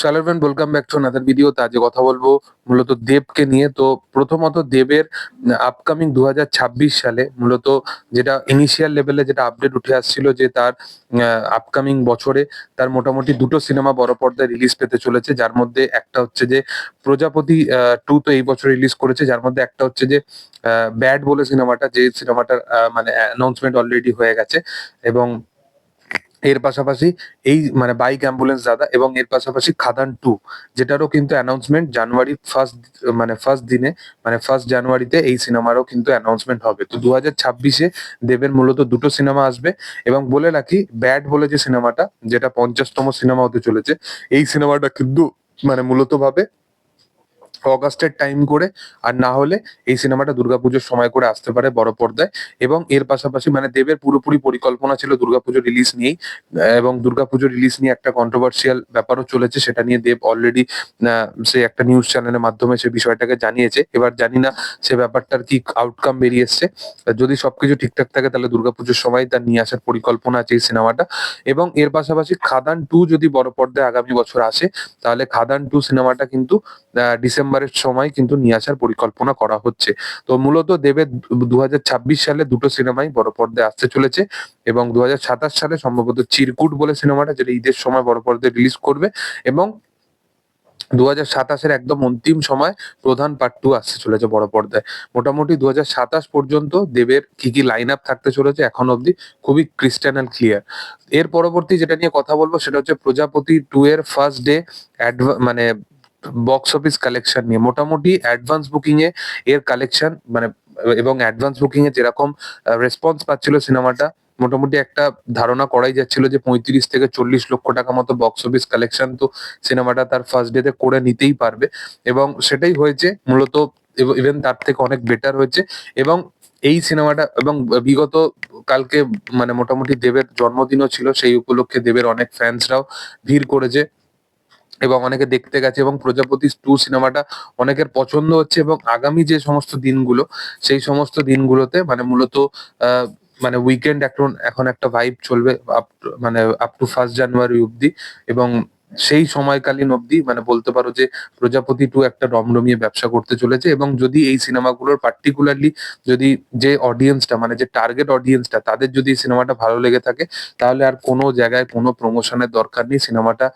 শালারবেন welcome back to another video তে আজকে কথা বলব মূলত দেবকে নিয়ে। তো প্রথমত দেবের আপকামিং দু হাজার ছাব্বিশ সালে মূলত যেটা ইনিশিয়াল লেভেলে যেটা আপডেট উঠে আসছিল যে তার আপকামিং বছরে তার মোটামুটি দুটো সিনেমা বড় পর্দায় রিলিজ পেতে চলেছে। যার মধ্যে একটা হচ্ছে যে প্রজাপতি টু তো এই বছর রিলিজ করেছে। যার মধ্যে একটা হচ্ছে যে ব্যাড বলে সিনেমাটা যে সিনেমাটার মানে অ্যানাউন্সমেন্ট অলরেডি হয়ে গেছে। এবং এর পাশাপাশি এই মানে বাইক অ্যাম্বুলেন্স দাদা এবং এর পাশাপাশি খাদান টু যেটারও কিন্তু অ্যানাউন্সমেন্ট জানুয়ারি ফার্স্ট মানে ফার্স্ট দিনে মানে ফার্স্ট জানুয়ারিতে এই সিনেমারও কিন্তু অ্যানাউন্সমেন্ট হবে। তো দু হাজার ছাব্বিশে দেবের মূলত দুটো সিনেমা আসবে এবং বলে রাখি ব্যাড বলে যে সিনেমাটা যেটা পঞ্চাশতম সিনেমা হতে চলেছে, এই সিনেমাটা কিন্তু মানে মূলত ভাবে অগাস্টের টাইম করে আর না হলে এই সিনেমাটা দুর্গাপুজোর সময় করে আসতে পারে বড় পর্দায়। এবং এর পাশাপাশি মানে দেবের পুরোপুরি পরিকল্পনা ছিল দুর্গাপুজো রিলিজ নিয়েই এবং দুর্গাপুজো রিলিজ নিয়ে একটা কন্ট্রোভার্সিয়াল ব্যাপারও চলেছে সেটা নিয়ে দেব অলরেডি সে একটা নিউজ চ্যানেলের মাধ্যমে সে বিষয়টাকে জানিয়েছে। এবার জানি না সে ব্যাপারটার কি আউটকাম বেরিয়ে এসছে। যদি সবকিছু ঠিকঠাক থাকে তাহলে দুর্গাপুজোর সময় তার নিয়ে আসার পরিকল্পনা আছে এই সিনেমাটা। এবং এর পাশাপাশি খাদান টু যদি বড় পর্দায় আগামী বছর আসে তাহলে খাদান টু সিনেমাটা কিন্তু আহ, ডিসেম্বরের সময় কিন্তু নিয়ে আসার পরিকল্পনা করা হচ্ছে। তো মূলত দেবের দুহাজার ছাব্বিশ সালে দুটো সিনেমাই বড় পর্দায় আসতে চলেছে এবং দুহাজার সাতাশ সালে সম্ভবত চিরকুট বলে সিনেমাটা, যেটা ঈদের সময় বড় পর্দায় রিলিজ করবে এবং দু হাজার সাতাশের একদম অন্তিম সময় প্রধান পার্ট টু আসতে চলেছে বড় পর্দায়। মোটামুটি দু সাতাশ পর্যন্ত দেবের কি কি লাইন আপ থাকতে চলেছে এখন অবধি খুবই ক্রিস্টানাল ক্লিয়ার এর পরবর্তী যেটা নিয়ে কথা বলব সেটা হচ্ছে প্রজাপতি টু এর ফার্স্ট ডে মানে বক্স অফিস কালেকশন নিয়ে। মোটামুটি অ্যাডভান্স বুকিং এ এর কালেকশন মানে এবং অ্যাডভান্স বুকিং এ যেরকম রেসপন্স পাচ্ছিল সিনেমাটা, মোটামুটি একটা ধারণা করাই যাচ্ছিল যে পঁয়ত্রিশ থেকে চল্লিশ লক্ষ টাকা মতো বক্স অফিস কালেকশন তো সিনেমাটা তার ফার্স্ট ডেতে করে নিতেই পারবে। এবং সেটাই হয়েছে, মূলত ইভেন তার থেকে অনেক বেটার হয়েছে। এবং এই সিনেমাটা, এবং বিগত কালকে মানে মোটামুটি দেবের জন্মদিনও ছিল, সেই উপলক্ষে দেবের অনেক ফ্যান্সরাও ভিড় করেছে। এবং অনেকে দেখতে গেছে এবং প্রজাপতি টু সিনেমাটা অনেকের পছন্দ হচ্ছে এবং আগামী যে সমস্ত দিনগুলো, সেই সমস্ত দিনগুলোতে মানে মূলত মানে উইকেন্ড এখন এখন একটা ভাইব চলবে আপ মানে আপ টু ফার্স্ট জানুয়ারি অব্দি এবং সেই সময়কালীন অবধি মানে বলতে পারো যে প্রজাপতি টু একটা রমরমিয়ে ব্যবসা করতে চলেছে এবং যদি এই সিনেমাগুলোর পার্টিকুলারলি যদি যে অডিয়েন্সটা মানে যে টার্গেট অডিয়েন্সটা তাদের যদি সিনেমাটা ভালো লেগে থাকে, তাহলে আর কোনো জায়গায় কোনো প্রমোশনের দরকার নেই। সিনেমাটা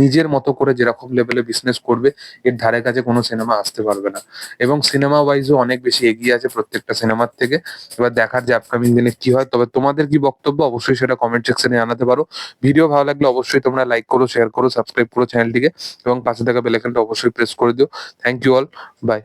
নিজের মতো করে যেরকম লেভেলে বিজনেস করবে, এর ধারে কাছে কোনো সিনেমা আসতে পারবে না। এবং সিনেমা ওয়াইজও অনেক বেশি এগিয়ে আছে প্রত্যেকটা সিনেমার থেকে। এবার দেখার যে আপকামিং দিনে কি হয়, তবে তোমাদের কি বক্তব্য, অবশ্যই সেটা কমেন্ট সেকশনে জানাতে পারো। ভিডিও ভালো লাগলে অবশ্যই তোমরা লাইক করো শেয়ার করো সাবস্ক্রাইব করো চ্যানেলটিকে এবং পাশে থাকা বেলাইকনটা অবশ্যই প্রেস করে দিও। Thank you all by